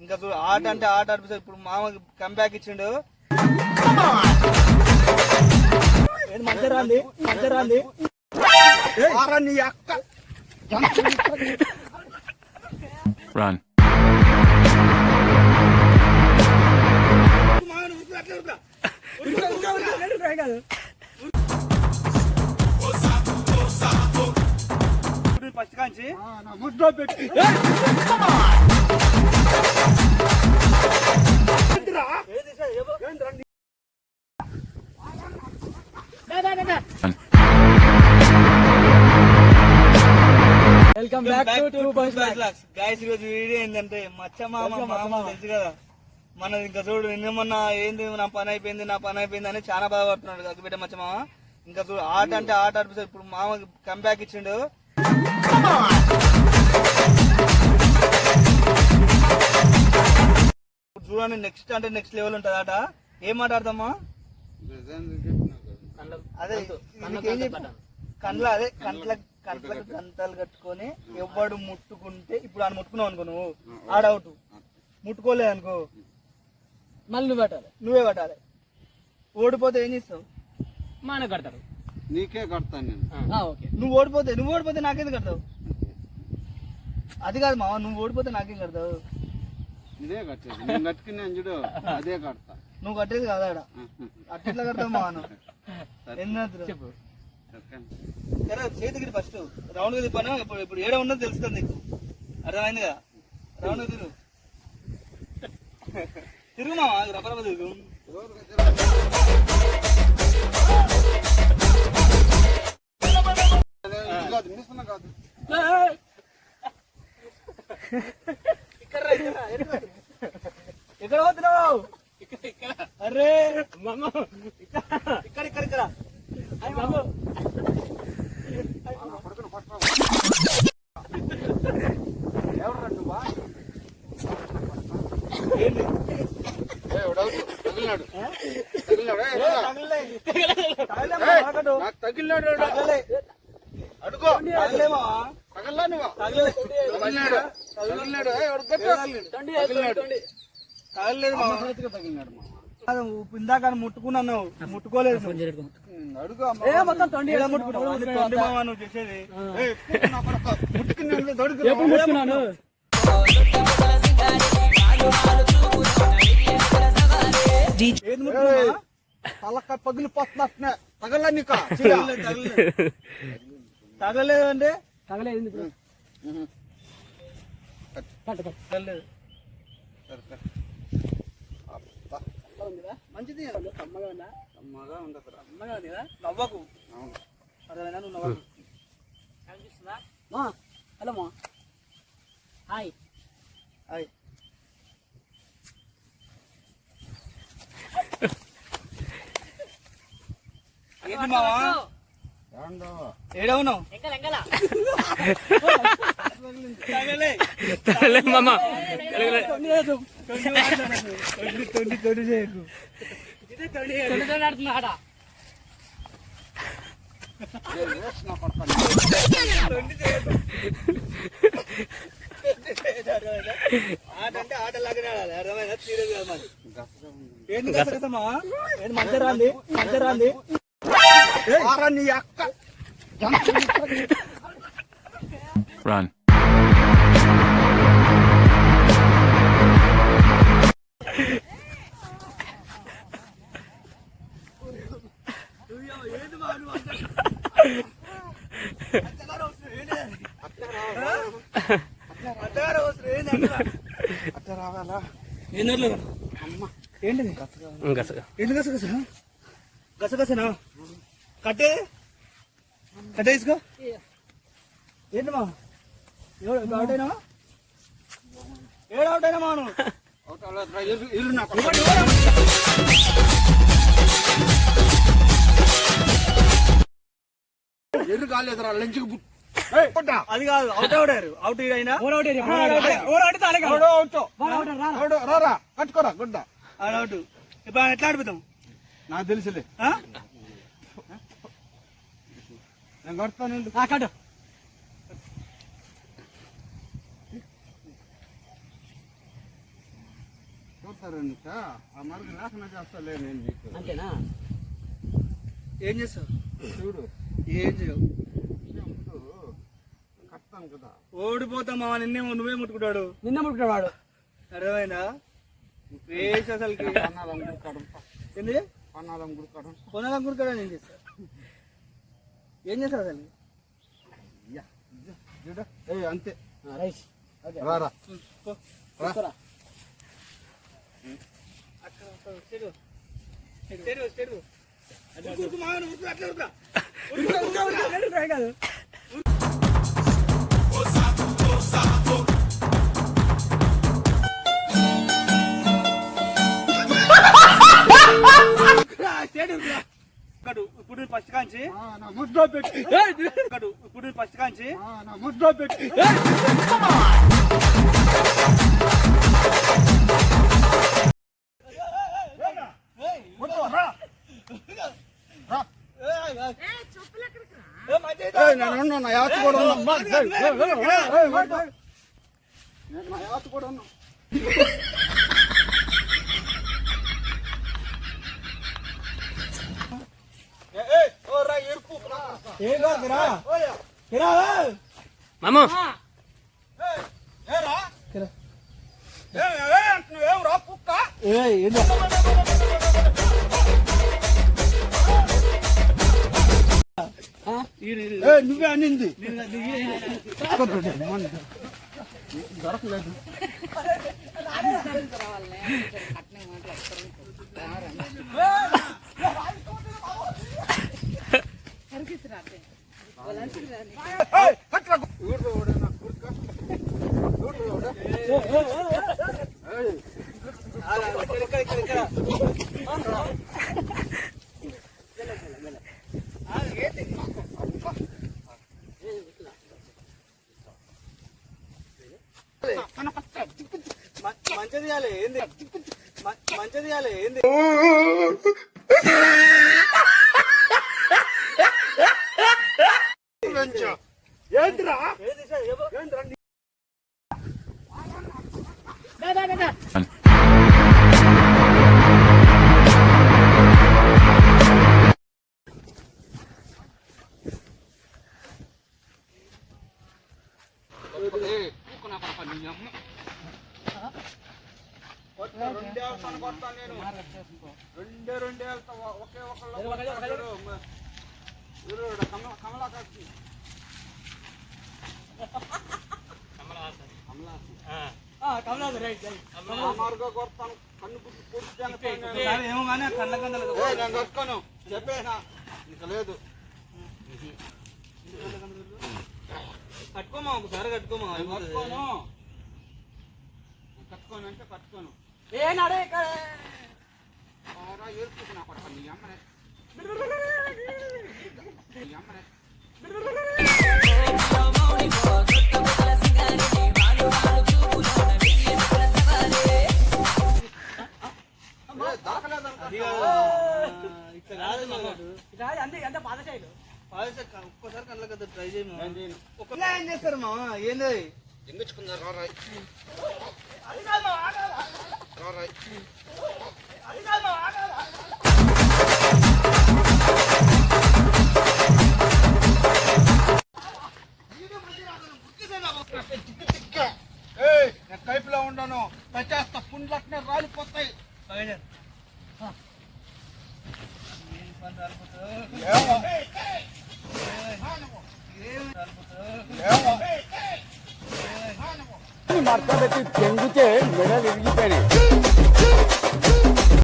ఇంకా చూడు ఆట అంటే ఆట ఆడిపిస్తాడు ఇప్పుడు మామ కంబ్యాక్ ఇచ్చిండు. ఏంది నీ. ఫస్ట్ కాంచి. నా ముద్ర పెట్టి. Welcome back to two point guys ఈరోజు వీడియో ఏంటంటే మచ్చ మామ మామ తెలుసు కదా? మనది ఇంకా చూడు నిన్న ఏంది నా పని అయిపోయింది నా పని అయిపోయింది అని చాలా బాధపడుతున్నాడు కదా బిడ్డ మచ్చ మామ ఇంకా చూడు ఆట అంటే ఆట ఆడిపిస్తాడు ఇప్పుడు మామ కంబ్యాక్ ఇచ్చిండు. చూడండి నెక్స్ట్ అంటే నెక్స్ట్ లెవెల్ ఉంటుంది ఆట ఏం మాట్లాడతామా? అదే? కండ్ల అదే కంట్ల కంట్లకు గంతలు కట్టుకొని ఎవడు ముట్టుకుంటే ఇప్పుడు ఆయన ముట్టుకున్నావు అనుకో నువ్వు. ఆడవుట్ ముట్టుకోలేదు అనుకో. మళ్ళీ నువ్వు పెట్టాలి. నువ్వే కట్టాలి ఓడిపోతే ఏం చేస్తావు? మాన కడతారు నీకే కడతాను నేను. ఆ, ఓకే. నువ్వు ఓడిపోతే నువ్వు ఓడిపోతే నాకేం కడతావు? అది కాదు మామ నువ్వు ఓడిపోతే నాకేం కడతావు? ఇదే కట్టేది. నేను కట్టుకునే చూడు అదే కడతా. నువ్వు కట్టేది కాదా ఆడ? అట్లా కడతావు మామ నువ్వు? చెప్పు. సరే చేతికి ఫస్ట్ రౌండ్గా తిప్పాను? ఇప్పుడు ఇప్పుడు ఏడ ఉన్నది తెలుస్తుంది నీకు. అర్థమైంది కదా? రౌండ్ తిరుగు. తిరుగు మామ రబ్బర్ తిరుగు. కాదు మిషన్ కాదు. ఎక్కడ పోతున్నావు? అరే ఇక్కడ ఇక్కడ ఇక్కడ. ఎవడవుతు తగిలినాడు. తగిలినాడు. తగిలినాడు తగలలే. నువ్వు. తగిలినాడు. తగిలినాడు. తగిలినాడు. తగలలేదు తగిలినాడు ఇందాక ముట్టుకున్నాను. ముట్టుకోలేదు. ఎప్పుడు ముట్టుకున్నాను? ఏది ముట్టుకున్నావా? తలకాయ పగిలిపోతున్నట్టునే తగల్లా నీకు తగలలేదు, తగలలేదు. తగలలేదు అంటే తగలేదు ఇప్పుడు కట్టు కట్టు తగలలేదు సరే, సరే. అబ్బా, మంచిది కమ్మగా ఉందా అమ్మగా ఉండదురా. అమ్మగా ఉంది కదా నవ్వకు అవును. అర్థమైనా నువ్వు నవ్వకు కనిపిస్తుందా మా హలో మా హాయ్ హాయ్ ఏంటి మావా ఏందో? ఏడా ఉన్నావు ఎంకల ఎంకల తగలే మామ. ఆడాలి అర్థమైనా సీరియస్ కాదు మరి. ఏంటి మంచిగా రాంది? మంచిగా రాంది? నీ అక్క. Run. అత్తగారు అవసరం ఏంటి అట్లా? అట్లా రావాలా ఏంటి అట్లా? ఏంటిది ఏంటి గసగస గసగసనా కట్టే కట్టే తీసుకో ఏంటి మా ఎవడు అవుట్ అయినా ఏడు అవుట్ అయినా మాను అవతల రా, ఇల్లు ఇల్లు నా కొడుకు. ఎల్లు కాలేదురా లంచ్కి. అది కాదు అవుట్ అవుడారు అవుట్ అయినా? ఓవర్ అవుట్ ఓవర్ అవుట్ తాలే అవుట్ రా రారా? కట్టుకోరా గుడ్డ అవుట్ ఇప్పుడు ఎట్లా ఆడిపోతాం? నాకు తెలుసులే. ఆ? నేను కడతాను కట్టు. పోతారని ఆ మరికి లేకుండా చేస్తాలే నేను నీకు. అంతేనా? ఏం చేస్తావు? చూడు. ఏం చేయవు. కడతాను కదా. ఓడిపోతాం మామ నిన్నే నువ్వే ముట్టుకుంటాడు. నిన్న ముట్టుకున్నాడు వాడు. అర్థమైందా? వేసి అసలుకి పన్నాలం గుడికాడం ఏంది? పన్నాలం గుడికాడం కొనాలనుకుంటాడా నేను చేస్తా ఏం చేస్తావు అసలు ఏ అంతే. ఓకే రారా. పో. తీసుకురా. అక్కడ ఇప్పుడు ఫస్ట్ కాంచి ఆ, నా ముద్దో పెట్టి ఇప్పుడు ఫస్ట్ కాంచి ఆ, నా ముద్దో పెట్టి ఏయ్, నేను ఉన్నా, నా యాత కూడా ఉన్నా. ఏయ్, ఏయ్, ఏయ్, ఏయ్, ఏయ్, ఏయ్. నేను నా యాత కూడా ఉన్నా. మామ నువ్వే అనింది దొరకలేదు ఏయ్, పట్రా. ఊర్లో ఓడేనా, ఊరుకో. ఊర్లో ఓడే. ఏయ్, ఇక్కడ, ఇక్కడ, ఇక్కడ. ఆ, ఏంటి? మ- మంచిది కాలే ఏంది? మంచిది కాలే ఏంది పెంచు. ఏంటిరా ఏంది సార్? ఏమో? ఏంటిరా Run. కొట్ట, రెండే. రెండే ఒకే ఒకళ్ళు కమలాకాంతి. చెప్పేనా ఇంకా లేదు కట్టుకోమా ఒకసారి కట్టుకోమా కట్టుకోను కట్టుకోను అంటే కట్టుకోను ఏ నడే ఇక్కడ ఆరా, ఏడుపుకు అమ్మరే కొడతా, ఏం చేస్తారు మా ఏంది ఎంగించుకుందా రారాయ్ రారాయ్ కైపులో ఉండను. పెట్టేస్తా పుండ్లు అట్నే రాలిపోతాయి মারতে হবে। তুই ডেঙ্গুতে এগিয়ে পেরে